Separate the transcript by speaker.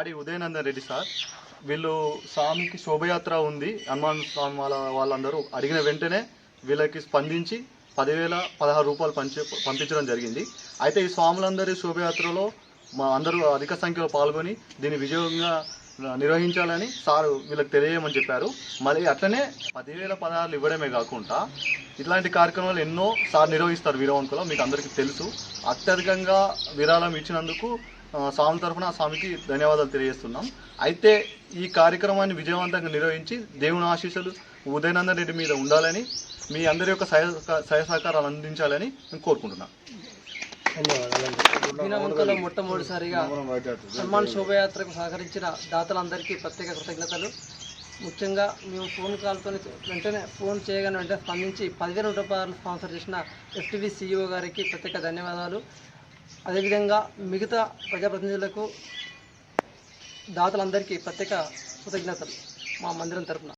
Speaker 1: ఆడి Udayanandan Reddy sir. వీళ్ళు స్వామికి శోభయాత్ర ఉంది. హనుమాన్ స్వామి వాళ్ళ వాళ్ళందరూ అడిగిన వెంటనే వీళ్ళకి స్పందించి పదివేల పదహారు రూపాయలు పంచి పంపించడం జరిగింది. అయితే ఈ స్వాములందరి శోభయాత్రలో మా అందరూ అధిక సంఖ్యలో పాల్గొని దీన్ని విజయంగా నిర్వహించాలని సారు వీళ్ళకి తెలియమని చెప్పారు. మరి అట్లనే పదివేల పదహారులు ఇవ్వడమే కాకుండా ఇట్లాంటి కార్యక్రమాలు ఎన్నో సార్ నిర్వహిస్తారు వీరవంకులో మీకు అందరికీ తెలుసు. అత్యధికంగా విరాళం ఇచ్చినందుకు స్వామి తరఫున ఆ స్వామికి ధన్యవాదాలు తెలియజేస్తున్నాం. అయితే ఈ కార్యక్రమాన్ని విజయవంతంగా నిర్వహించి దేవుని ఆశీస్సులు ఉదయనందన్ రెడ్డి మీద ఉండాలని మీ అందరి యొక్క సహాయ సహాయ సహకారాలు అందించాలని నేను కోరుకుంటున్నాను
Speaker 2: దినవంకలో మొట్టమొదటిసారిగా హనుమాన్ శోభయాత్రకు సహకరించిన దాతలందరికీ ప్రత్యేక కృతజ్ఞతలు. ముఖ్యంగా మేము ఫోన్ కాల్తో వెంటనే ఫోన్ చేయగానే వెంటనే స్పందించి పదివేల రూపాయలు స్పాన్సర్ చేసిన ఎఫ్టీవీ సీఈఓ గారికి ప్రత్యేక ధన్యవాదాలు. అదేవిధంగా మిగతా ప్రజాప్రతినిధులకు దాతలందరికీ ప్రత్యేక కృతజ్ఞతలు మా మందిరం తరపున.